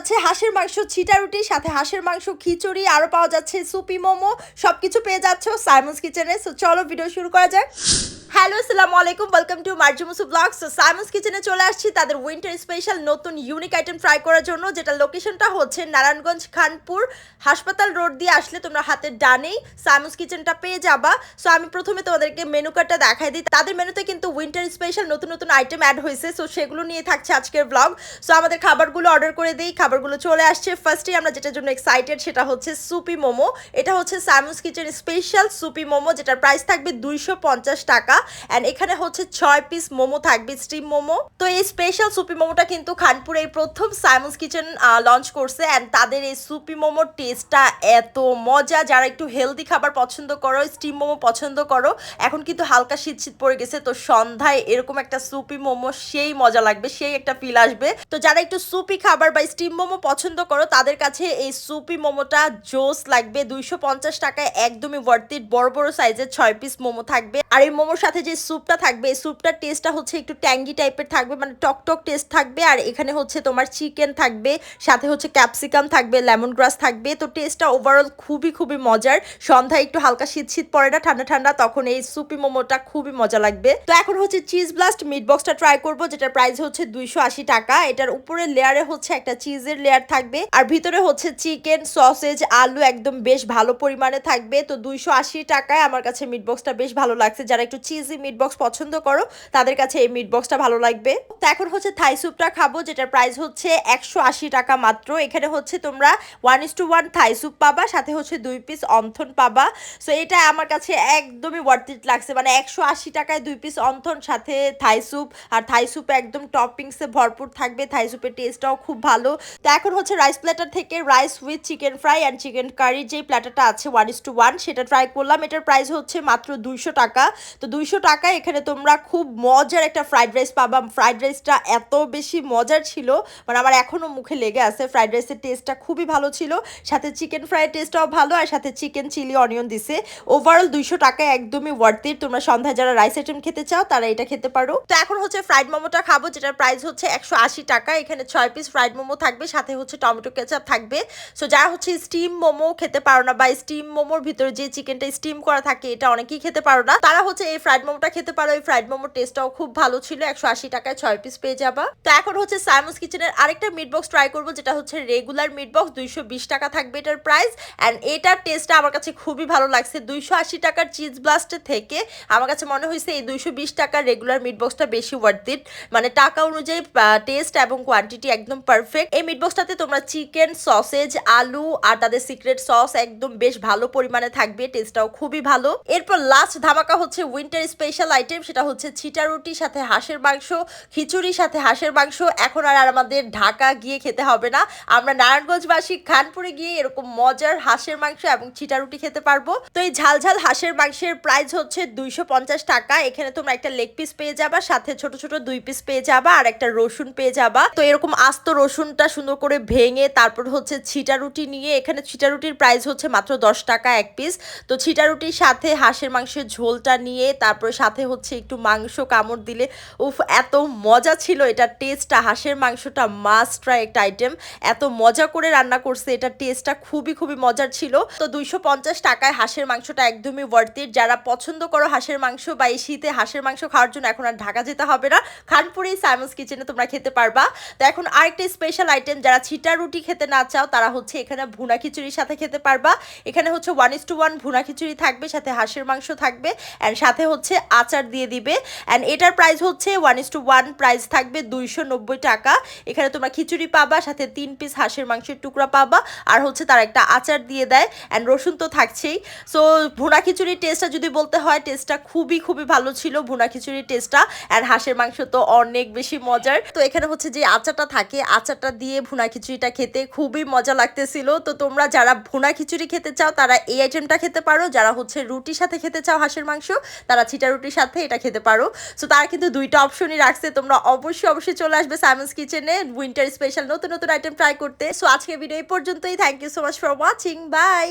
যাচ্ছে হাঁসের মাংস, ছিটা রুটি, সাথে হাঁসের মাংস, খিচুড়ি, আরও পাওয়া যাচ্ছে সুপি মোমো, সবকিছু পেয়ে যাচ্ছ সাইমন্স কিচেনে সো চলো ভিডিও শুরু করা যাক। হ্যালো, আসসালামু আলাইকুম ওয়েলকাম টু মার্জুমুসু ব্লগ সো সাইমন্স কিচেনে চলে আসছি তাদের উইন্টার স্পেশাল নতুন ইউনিক আইটেম ট্রাই করার জন্য, যেটা লোকেশনটা হচ্ছে নারায়ণগঞ্জ খানপুর হাসপাতাল রোড দিয়ে আসলে তোমরা হাতের ডানেই সাইমন্স কিচেনটা পেয়ে যাবা। সো আমি প্রথমে তোমাদেরকে মেনু কার্ডটা দেখাই দিই। তাদের মেনুতে কিন্তু উইন্টার স্পেশাল নতুন নতুন আইটেম অ্যাড হয়েছে। সো সেগুলো নিয়ে থাকছে আজকের ব্লগ সো আমাদের খাবারগুলো অর্ডার করে দিই। খাবারগুলো চলে আসছে। ফার্স্টে আমরা যেটার জন্য এক্সাইটেড সেটা হচ্ছে সুপি মোমো এটা হচ্ছে Simon's kitchen special soupy momo যেটার প্রাইস থাকবে দুইশো পঞ্চাশ টাকা। অ্যান্ড এখানে হচ্ছে ছয় পিস মোমো থাকবে স্টিম মোমো। তো এই স্পেশাল সুপি মোমোটা কিন্তু খানপুরে এই প্রথম সাইমন্স কিচেন লঞ্চ করছে। অ্যান্ড তাদের এই সুপি মোমোর টেস্টটা এত মজা। যারা একটু হেলদি খাবার পছন্দ করো স্টিম মোমো পছন্দ করো, এখন কিন্তু হালকা শীত শীত পড়ে গেছে। তো সন্ধ্যায় এরকম একটা সুপি মোমো, সেই মজা লাগবে, সেই একটা ফিল আসবে। তো যারা একটু সুপি খাবার বা স্টিম মোমো পছন্দ করো, তাদের কাছে এই সুপি মোমোটা জোস লাগবে। দুইশো পঞ্চাশ টাকায় একদমই ওয়ার্থিট বড় বড় সাইজের ছয় পিস মোমো থাকবে। আর এই মোমোর সাথে যে স্যুপটা থাকবে, এই স্যুপটার টেস্টটা হচ্ছে একটু ট্যাঙ্গি টাইপের থাকবে মানে টক টক টেস্ট থাকবে, আর এখানে হচ্ছে তোমার চিকেন থাকবে, সাথে হচ্ছে ক্যাপসিকাম থাকবে, লেমন গ্রাস থাকবে। তো টেস্টটা ওভারঅল খুবই খুবই মজার। সন্ধ্যায় একটু হালকা শীত শীত পড়ে না, ঠান্ডা ঠান্ডা, তখন এই সুপি মোমোটা খুবই মজা লাগবে। তো এখন হচ্ছে চিজ ব্লাস্ট মিট বক্সটা ট্রাই করব, যেটার প্রাইস হচ্ছে দুইশো আশি টাকা। এটার উপরে লেয়ারে হচ্ছে একটা চিজের লেয়ার থাকবে, আর ভিতরে হচ্ছে চিকেন সসেজ আলু একদম বেশ ভালো পরিমাণে থাকবে। তো দুইশো আশি টাকায় আমার কাছে মিট বক্সটা বেশ ভালো লাগছে। যারা একটু চিজি মিট বক্স পছন্দ করো, তাদের কাছে এই মিট বক্সটা ভালো লাগবে। তো এখন হচ্ছে থাই স্যুপটা খাব, যেটার প্রাইস হচ্ছে একশো আশি টাকা মাত্র। এখানে হচ্ছে তোমরা one is to one Thai soup পাবা, সাথে হচ্ছে দুই পিস অন্থন পাবা। সো এটা আমার কাছে একদমই ওয়ার্থ ইট লাগছে মানে একশো আশি টাকায় দুই পিস অন্থন, সাথে থাই স্যুপ আর থাই স্যুপে একদম টপিংসে ভরপুর থাকবে থাই স্যুপের টেস্টটাও খুব ভালো। তো এখন হচ্ছে রাইস প্ল্যাটার থেকে rice with chicken fry and chicken curry যে প্ল্যাটারটা আছে ওয়ান ইস টু ওয়ান সেটা ট্রাই করলাম। এটার প্রাইস হচ্ছে মাত্র দুইশো টাকা। তো দুইশো টাকায় এখানে তোমরা খুব মজার একটা ফ্রাইড রাইস পাবা। ফ্রাইড রাইসটা এত বেশি মজার ছিল মানে আমার এখনও মুখে লেগে আছে। ফ্রাইড রাইসের টেস্টটা খুবই ভালো ছিল, সাথে চিকেন ফ্রাইড টেস্টটাও ভালো, আর সাথে চিকেন চিলি অনিয়ন দিছে। ওভারঅল দুইশো টাকায় একদমই ওয়ার্থ ইট তোমরা সন্ধ্যায় যারা রাইস আইটেম খেতে চাও, তারা এটা খেতে পারো। তো এখন হচ্ছে ফ্রাইড মোমোটা খাব, যেটার প্রাইস হচ্ছে একশো আশি টাকা। এখানে ছয় পিস ফ্রাইড মোমো থাকবে, সাথে হচ্ছে টমেটো কেচাপ থাকবে। সো যারা হচ্ছে স্টিম মোমো খেতে পারো না, বা স্টিম মোমোর ভিতরে যে চিকেনটা স্টিম করা থাকে, এটা অনেকেই খেতে পারো না। তারা হচ্ছে এই ফ্রাইড মোমোটা খেতে পারো, এই ফ্রাইড মোমোর টেস্টটাও খুব ভালো ছিল, একশো আশি টাকায় ছয় পিস পেয়ে যাবা। তো এখন হচ্ছে সাইমন্স কিচেনের আরেকটা মিট বক্স ট্রাই করব, যেটা হচ্ছে রেগুলার মিট বক্স দুইশো বিশ টাকা থাকবে এটার প্রাইস অ্যান্ড এটার টেস্টটা আমার কাছে খুবই ভালো লাগছে। দুইশো আশি টাকার চিজ ব্লাস্টের থেকে আমার কাছে মনে হয়েছে এই দুইশো বিশ টাকার রেগুলার মিট বক্সটা বেশি ওয়ার্থ ইট মানে টাকা অনুযায়ী টেস্ট এবং কোয়ান্টিটি একদম পারফেক্ট এই মিট বক্সটাতে তোমরা চিকেন সসেজ আলু আর তাদের সিক্রেট সস একদম বেশ ভালো পরিমাণে থাকবে টেস্টটাও খুবই ভালো। এরপর লাস্ট ধামাকা হচ্ছে উইন্টার স্পেশাল আইটেম সেটা হচ্ছে ছিটা রুটি, সাথে হাঁসের মাংস খিচুড়ির সাথে হাঁসের মাংস। এখন আর আমাদের ঢাকা গিয়ে খেতে হবে না। আমরা নারায়ণগঞ্জবাসী, খানপুরে গিয়ে এরকম মজার হাঁসের মাংস এবং ছিটা রুটি খেতে পারব। তো এই ঝাল ঝাল হাঁসের মাংসের প্রাইস হচ্ছে দুইশো পঞ্চাশ টাকা। এখানে তোমরা একটা লেগ পিস পেয়ে যাবা, সাথে ছোট ছোট দুই পিস পেয়ে যাবা আর একটা রসুন পেয়ে যাবা। তো এরকম আস্ত রসুনটা সুন্দর করে ভেঙে তারপর হচ্ছে ছিটা রুটি নিয়ে, এখানে ছিটা রুটির প্রাইস হচ্ছে মাত্র দশ টাকা এক পিস তো ছিটা রুটির সাথে হাঁসের মাংসের ঝোলটা নিয়ে তারপরে সাথে হচ্ছে একটু মাংস কামড় দিলে, উফ, এত মজা ছিল এটার টেস্টটা হাঁসের মাংসটা মাস্ট ট্রাই একটা আইটেম এত মজা করে রান্না করছে এটার টেস্টটা খুবই খুবই মজার ছিল। তো দুইশো পঞ্চাশ টাকায় হাঁসের মাংসটা একদমই ওয়ার্থিট যারা পছন্দ করো হাঁসের মাংস বা এই শীতে হাঁসের মাংস খাওয়ার জন্য এখন আর ঢাকা যেতে হবে না। খানপুরেই সাইমন্স কিচেনে তোমরা খেতে পারবা। তো এখন আরেকটা স্পেশাল আইটেম যারা ছিটা রুটি খেতে না চাও, তারা হচ্ছে এখানে ভুনা খিচুড়ির সাথে খেতে পারবা। এখানে হচ্ছে ওয়ান ইস টু ওয়ান ভুনা খিচুড়ি থাকবে, সাথে হাঁসের মাংস থাকবে। অ্যান্ড সাথে হচ্ছে আচার দিয়ে দিবে। অ্যান্ড এটার প্রাইস হচ্ছে one is to one price থাকবে দুইশো নব্বই টাকা। এখানে তোমরা খিচুড়ি পাবা, সাথে তিন পিস হাঁসের মাংসের টুকরা পাবা, আর হচ্ছে তার একটা আচার দিয়ে দেয়। অ্যান্ড রসুন তো থাকছেই। সো ভুনা খিচুড়ির টেস্টটা যদি বলতে হয় টেস্টটা খুবই খুবই ভালো ছিল ভুনা খিচুড়ির টেস্টটা অ্যান্ড হাঁসের মাংস তো অনেক বেশি মজার। তো এখানে হচ্ছে যে আচারটা থাকে, আচারটা দিয়ে ভুনা খিচুড়িটা খেতে খুবই মজা লাগতেছিল। তো তোমরা যারা ভুনা খিচুড়ি খেতে চাও, তারা এই আইটেমটা খেতে পারো। যারা হচ্ছে রুটির সাথে খেতে চাও হাঁসের মাংস, তারা ছিটা রুটির সাথে এটা খেতে পারো। সো তারা কিন্তু দুইটা অপশনই রাখছে। তোমরা অবশ্যই অবশ্যই চলে আসবে সাইমন্স কিচেনে উইন্টার স্পেশাল নতুন নতুন আইটেম ট্রাই করতে। সো আজকে ভিডিও এই পর্যন্তই। Thank you so much for watching bye